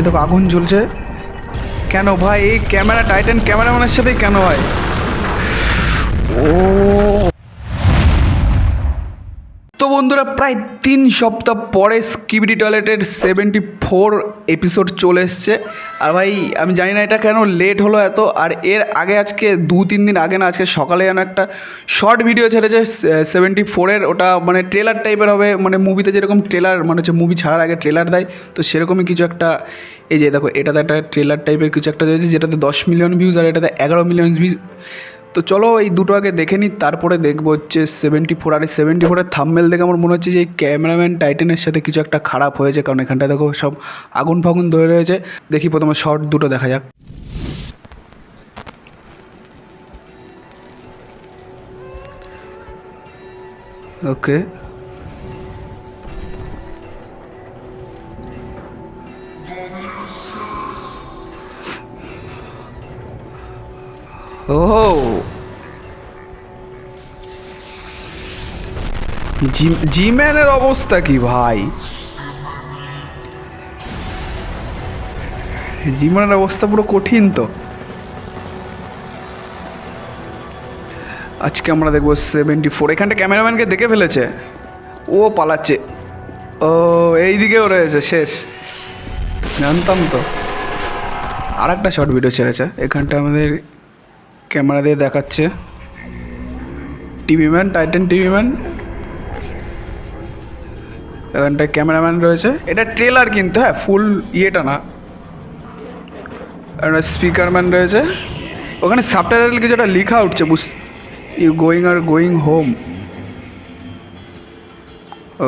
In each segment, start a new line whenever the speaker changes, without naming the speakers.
এ দেখো আগুন জ্বলছে। কেন ভাই এই ক্যামেরা টাইটান ক্যামেরাম্যানের সাথেই কেন হয়? ও বন্ধুরা, প্রায় তিন সপ্তাহ পরে স্কিবিডি টয়লেটের সেভেন্টি ফোর এপিসোড চলে এসছে। আর ভাই, আমি জানি না এটা কেন লেট হলো এত, আর এর আগে আজকে, দু তিন দিন আগে না, আজকে সকালে যেন একটা শর্ট ভিডিও ছেড়েছে সেভেন্টি ফোরের ওটা মানে ট্রেলার টাইপের হবে মানে মুভিতে যেরকম ট্রেলার মানে হচ্ছে মুভি ছাড়ার আগে ট্রেলার দেয়, তো সেরকমই কিছু একটা, এই যে দেখো, এটাতে একটা ট্রেলার টাইপের কিছু একটা রয়েছে, যেটাতে দশ মিলিয়ন ভিউজ আর এটাতে এগারো মিলিয়ন ভিউজ তো চলো এই দুটো আগে দেখে নিই, তারপরে দেখব হচ্ছে সেভেন্টি ফোর আর এই সেভেন্টি ফোরের থামমেল দেখে আমার মনে হচ্ছে যে এই ক্যামেরাম্যান টাইটেনের সাথে কিছু একটা খারাপ হয়েছে, কারণ এখানটায় দেখো সব আগুন ফাগুন ধরে রয়েছে। দেখি প্রথমে শর্ট দুটো দেখা যাক। ওকে ও জিম্যানের অবস্থা কি ভাই? জিম্যানের অবস্থা পুরো কঠিন তো। আজকে আমরা দেখব সেভেন্টি ফোর এখানটা ক্যামেরাম্যানকে দেখে ফেলেছে। ও পালাচ্ছে। ও এই দিকেও রয়েছে, শেষ। জানতাম তো। আর একটা শর্ট ভিডিও ছেড়েছে। এখানটা আমাদের ক্যামেরা দিয়ে দেখাচ্ছে। TV man, titan TV man. এখানটায় ক্যামেরাম্যান রয়েছে। এটা ট্রেলার কিন্তু হ্যাঁ ফুল ইয়েটা না। একটা স্পিকার ম্যান রয়েছে। ওখানে সাবটাইটেল কিছু একটা লেখা উঠছে, বুঝ you going or going home.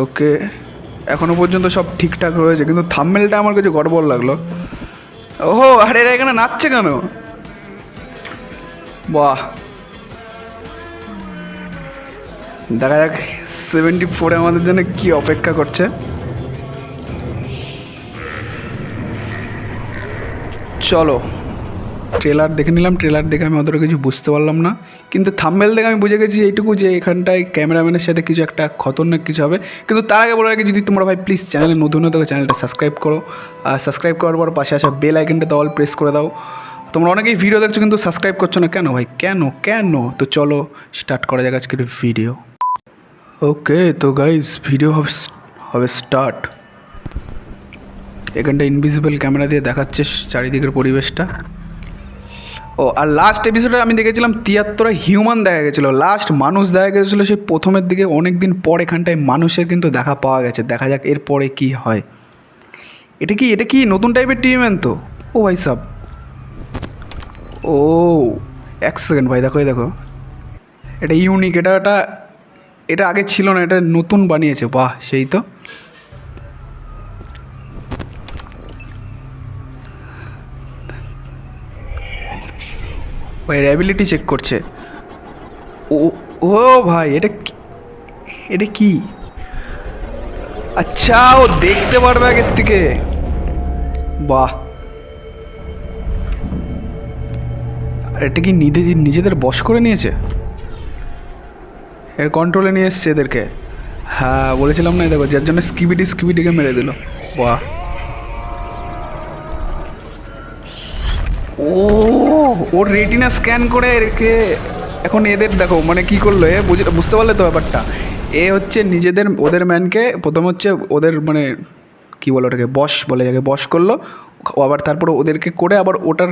Okay, এখনও পর্যন্ত সব ঠিকঠাক রয়েছে, কিন্তু থাম্মেলটা আমার কাছে গড়বড় লাগল। ওহো, আরে এরা এখানে নাচছে কেন? বাহ। দেখা যাক সেভেন্টি ফোরে আমাদের জন্য কি অপেক্ষা করছে। চলো ট্রেলার দেখে নিলাম ট্রেলার দেখে আমি অতটা কিছু বুঝতে পারলাম না। কিন্তু থাম্বেল দেখে আমি বুঝে গেছি এইটুকু যে এখানটায় ক্যামেরাম্যানের সাথে কিছু একটা খতরনাক কিছু হবে। কিন্তু তার আগে বলার আগে যদি তোমরা ভাই প্লিজ চ্যানেলে নতুন হতে চ্যানেলটা সাবস্ক্রাইব করো। আর সাবস্ক্রাইব করার পর পাশে আসা বেল আইকনটাতে অল প্রেস করে দাও। তোমরা অনেকেই ভিডিও দেখছ কিন্তু সাবস্ক্রাইব করছ না। কেন ভাই? কেন? কেন? তো চলো স্টার্ট করা যাক আজকের ভিডিও ওকে তো গাইজ ভিডিও হবে হবে স্টার্ট এখানটা ইনভিজিবল ক্যামেরা দিয়ে দেখাচ্ছে চারিদিকের পরিবেশটা। ও, আর লাস্ট এপিসোডে আমি দেখেছিলাম তিয়াত্তরে হিউম্যান দেখা গেছিল। লাস্ট মানুষ দেখা গেছিল, সেই প্রথমের দিকে অনেক দিন পর এখানটায় মানুষের কিন্তু দেখা পাওয়া গেছে। দেখা যাক এরপরে কি হয়। এটা কি এটা কি নতুন টাইপের টিভি ম্যান তো? ও ভাই সাব। ও, এক সেকেন্ড ভাই, দেখো, এই দেখো। এটা ইউনিক এটা এটা এটা আগে ছিল না, এটা নতুন বানিয়েছে, বাহ, সেই তো। ভাই অ্যাবিলিটি চেক করছে। ও ও ভাই, এটা এটা কি? আচ্ছা ও দেখতে পারবে আগের থেকে। বাহ। এটা কি নিজে নিজেদের বশ করে নিয়েছে? এর কন্ট্রোলে নিয়ে এসছে এদেরকে। হ্যাঁ বলেছিলাম না দেখো যার জন্য স্কিবিডি স্কিবিডিকে মেরে দিল। বাহ। ও ওর রেটিনা স্ক্যান করে রেখে এখন এদের দেখো মানে কি করল এ? বুঝে বুঝতে পারলে তো ব্যাপারটা। এ হচ্ছে নিজেদের, ওদের ম্যানকে প্রথম হচ্ছে ওদের মানে কি বলে ওটাকে বস বলে যাকে বস করল। আবার তারপর ওদেরকে করে আবার ওটার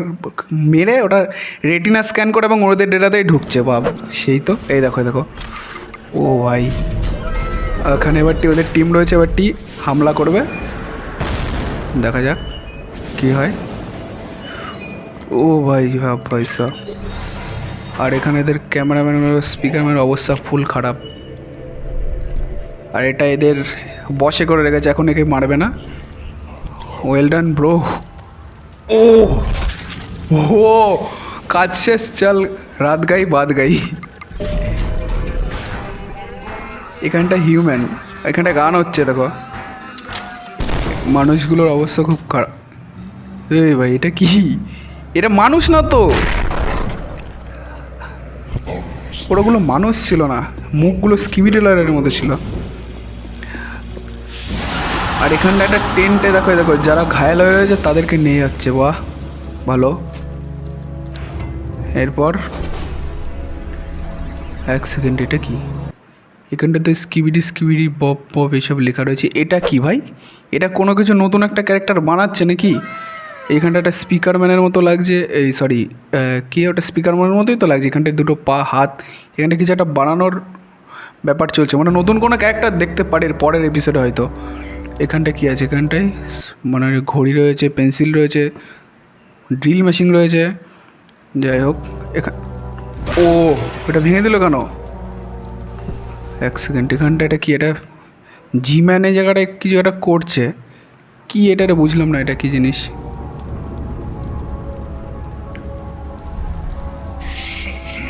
মেরে ওটার রেটিনা স্ক্যান করে এবং ওদের ডেটাতেই ঢুকছে বাব সেই তো, এই দেখো দেখো। ও ভাই। ওখানে এবারটি ওদের টিম রয়েছে এবারটি হামলা করবে। দেখা যাক কি হয়। ও ভাই হ্যাঁ পয়সা আর এখানে এদের ক্যামেরাম্যানের স্পিকারম্যানের অবস্থা ফুল খারাপ। আর এটা এদের বসে করে রেখেছে এখন একে মারবে না। ওয়েল ডান ব্রো ও ও কাজ শেষ চল রাত গাই বাদ গাই। এখানটা হিউম্যান এখানটা গান হচ্ছে দেখো। মানুষগুলোর অবস্থা খুব খারাপ। এই ভাই এটা কি? এটা মানুষ না তো? ওরাগুলো মানুষ ছিল না মুখগুলো স্কিমিটেলারের মতো ছিল। আর এখানটা একটা টেন্টে, দেখো দেখো, যারা ঘায়াল হয়ে রয়েছে তাদেরকে নিয়ে যাচ্ছে, বাহ, ভালো। এরপর, এক সেকেন্ড এটা কি? এখানটাতে স্কিবিডি স্কিবিডি বব বব এসব লেখা রয়েছে। এটা কি ভাই? এটা কোনো কিছু নতুন একটা ক্যারেক্টার বানাচ্ছে নাকি? এখানটা একটা স্পিকার ম্যানের মতো লাগছে, এই সরি কি ওটা স্পিকার ম্যানের মতোই তো লাগছে, এখানটায় দুটো পা, হাত এখানটা কিছু একটা বানানোর ব্যাপার চলছে। মানে নতুন কোনো ক্যারেক্টার দেখতে পারে পরের এপিসোডে হয়তো। এখানটায় কী আছে? এখানটায় মানে ঘড়ি রয়েছে, পেন্সিল রয়েছে, ড্রিল মেশিন রয়েছে। যাই হোক এখান ও, এটা ভেঙে দিল কেন? এক সেকেন্ড এখানটা এটা কি, এটা জি ম্যান এই জায়গাটায় কিছু একটা করছে। কি এটা রে বুঝলাম না, এটা কি জিনিস?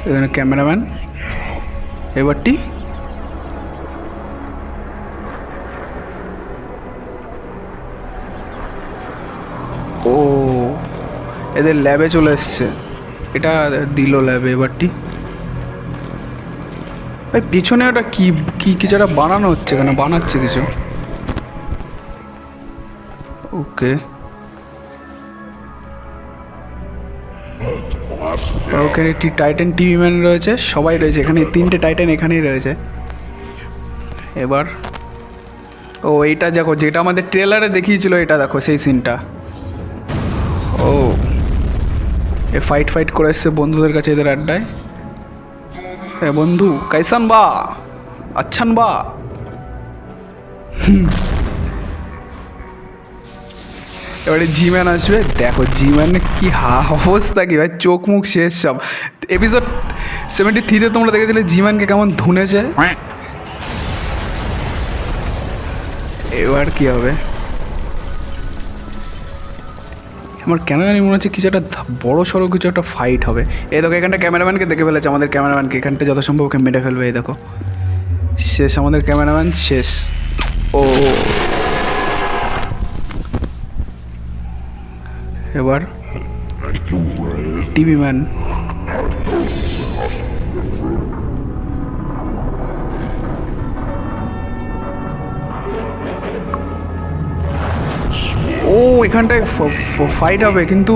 এখানে ক্যামেরাম্যান। এবারটি এদের ল্যাবে চলে এসছে। এটা দিল ল্যাবে এবারটি। ভাই, পিছনে ওটা কি কি কিছু একটা বানানো হচ্ছে কেন বানাচ্ছে কিছু। ওকে। ওখানে একটি টাইটান টিভি ম্যান রয়েছে। সবাই রয়েছে এখানে। তিনটে টাইটান এখানেই রয়েছে। এবার, ও, এইটা দেখো, যেটা আমাদের ট্রেলারে দেখিয়েছিল, এটা দেখো, সেই সিনটা ও এ ফাইট ফাইট করে এসছে বন্ধুদের কাছে এদের আড্ডায়। এ বন্ধু কাইসান বা আচ্ছান বা। এবারে জিম্যান আসবে। দেখো জিম্যান কি হা অবস্থা কি ভাই চোখ মুখ শেষ সব। এপিসোড সেভেন্টি থ্রিতে তোমরা দেখেছিলে জিম্যানকে কেমন ধুনেছে? এবার কি হবে? আমার কেন জানি মনে হচ্ছে কিছু একটা বড়ো সড়ো কিছু একটা ফাইট হবে। এই দেখো এখানটা ক্যামেরাম্যানকে দেখে ফেলেছে আমাদের ক্যামেরাম্যানকে এখানটা যত সম্ভব ওকে মেরে ফেলবে এই দেখো। শেষ আমাদের ক্যামেরাম্যান শেষ। ও। এবার টিভি ম্যান ও, এখানটায় ফাইট হবে, কিন্তু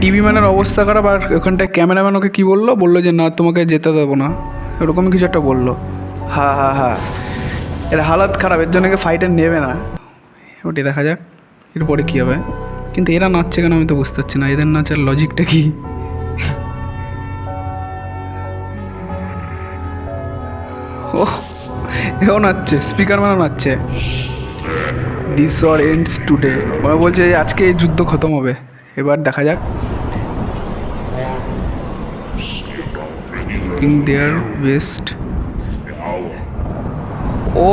টিভি ম্যানের অবস্থা খারাপ, আর ওখানটায় ক্যামেরাম্যান ওকে কী বলল? বলল যে, না, তোমাকে যেতে দেবো না। এরকম কিছু একটা বলল। হ্যাঁ হ্যাঁ হ্যাঁ এর হালাত খারাপ, এর জন্য ফাইটে নেবে না। ওটি দেখা যাক, এরপরে কী হবে। কিন্তু এরা নাচছে কেন আমি তো বুঝতে পারছি না, এদের নাচার লজিকটা কি? ও এও নাচছে স্পিকার মানে নাচছে। দিস অর এন্ডস টুডে ওরা বলছে আজকে এই যুদ্ধ খতম হবে। এবার দেখা যাক। ইন দেয়ার বেস্ট ও!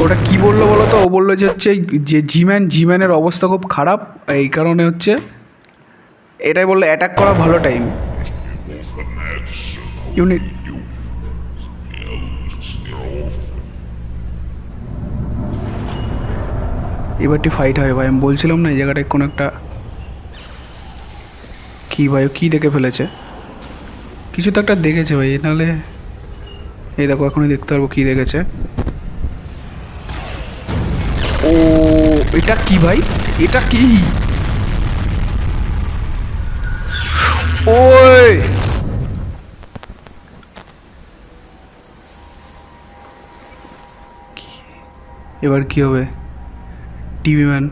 ওটা কি বলল বলো তো? ও বলল যে হচ্ছে যে জিম্যান জিম্যানের অবস্থা খুব খারাপ। এই কারণে হচ্ছে এটাই বলল অ্যাটাক করা ভালো টাইম ইউনিট এবারটি ফাইট হয় ভাই। আমি বলছিলাম না, এই জায়গাটায় কোনো একটা কী ভাই কী দেখে ফেলেছে? কিছু তো একটা দেখেছে ভাই, নাহলে এই দেখো, এখনই দেখতে পারব কী দেখেছে। ও, এটা কি ভাই? এটা কি? ওই! এবার কি হবে? TV man.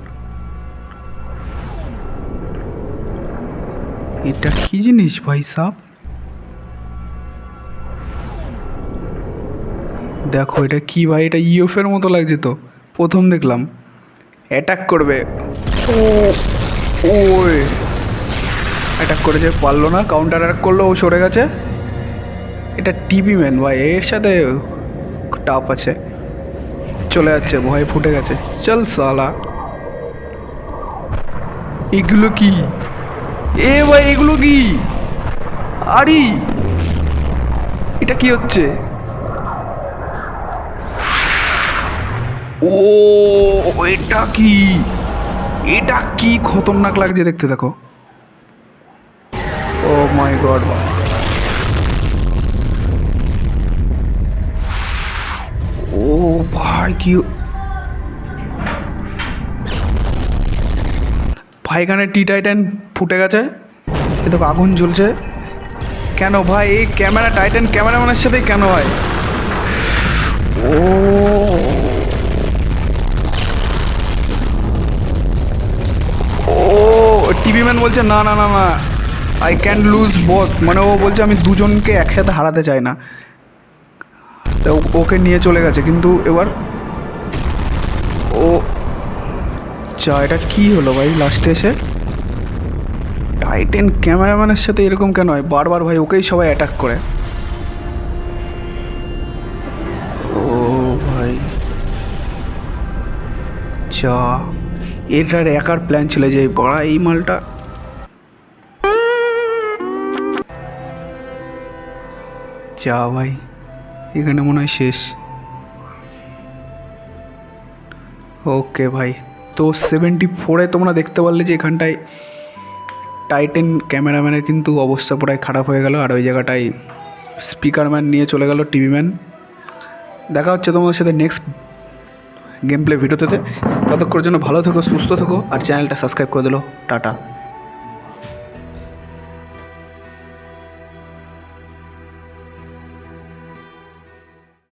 এটা কি জিনিস ভাই সাপ দেখো, এটা কি ভাই? এটা ইউএফের মতো লাগছে তো। প্রথম দেখলাম। অ্যাটাক করবে। ও ওই। অ্যাটাক করেছে, পারল না। কাউন্টার অ্যাটাক করল, ও সরে গেছে। এটা টিভি ম্যান ভাই, এর সাথে টাপ আছে। চলে যাচ্ছে, ভয় ফুটে গেছে। চল সালা এগুলো কি? এ ভাই, এগুলো কি? আরি! এটা কি হচ্ছে? ও, এটা কি? এটা কি খতরনাক লাগছে দেখতে, দেখো। ও মাই গড ও ভাই, কি ভাই, এখানে টি টাইটান ফুটে গেছে। এ দেখো, আগুন জ্বলছে। কেন ভাই, এই ক্যামেরা, টাইটান ক্যামেরাম্যানের সাথেই কেন হয়? ও ও, টিভি ম্যান বলছে, না না না না আই ক্যান লুজ বোথ মানে ও বলছে, আমি দুজনকে একসাথে হারাতে চাই না। তো ওকে নিয়ে চলে গেছে, কিন্তু এবার ও চা এটা কি হলো ভাই লাস্টে এসে? টাইটেন ক্যামেরাম্যানের সাথে এরকম কেন হয়? বারবার ভাই, ওকেই সবাই অ্যাটাক করে। ও ভাই। চা এটার একার প্ল্যান ছিল যে পড়া এই মালটা। চা ভাই। এখানে মনে হয় শেষ। ওকে ভাই। তো সেভেন্টি ফোরে তোমরা দেখতে পারলে যে এখানটায় টাইটেন ক্যামেরাম্যানের কিন্তু অবস্থা পুরাই খারাপ হয়ে গেল। আর ওই জায়গাটায় স্পিকারম্যান নিয়ে চলে গেল টিভি ম্যান দেখা হচ্ছে তোমাদের সাথে নেক্সট গেম প্লে ভিডিওতে। ততক্ষণের জন্য ভালো থেকো, সুস্থ থেকো, আর চ্যানেলটা সাবস্ক্রাইব করে দিলো। টাটা।